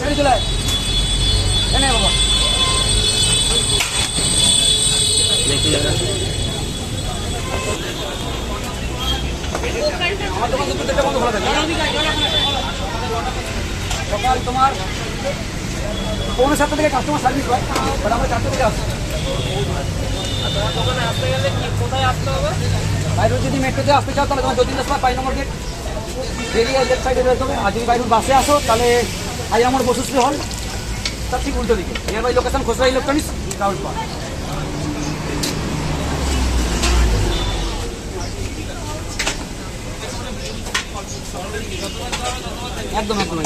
চলে চলে। এনে বাবা আমার দোকান তো প্রত্যেকটা বন্ধ খোলা থাকে সকাল তোমার পৌনে সাতটা থেকে কাস্টমার সার্ভিস হয় বাট আমরা চারটে থেকে আসছি বাইরে যদি মেট্রোতে আসতে চাও তাহলে তোমার যতীন দাস পাই নম্বর গেট বেরিয়ে লেফট সাইডে বেরোতে হবে আর যদি বাইরে বাসে আসো তাহলে আজ আমার বসুশ্রী হল তার ঠিক উল্টো দিকে নিয়ার লোকেশন খোসরা ইলেকট্রনিক্স রাউন্ড পার্ক একদম একদম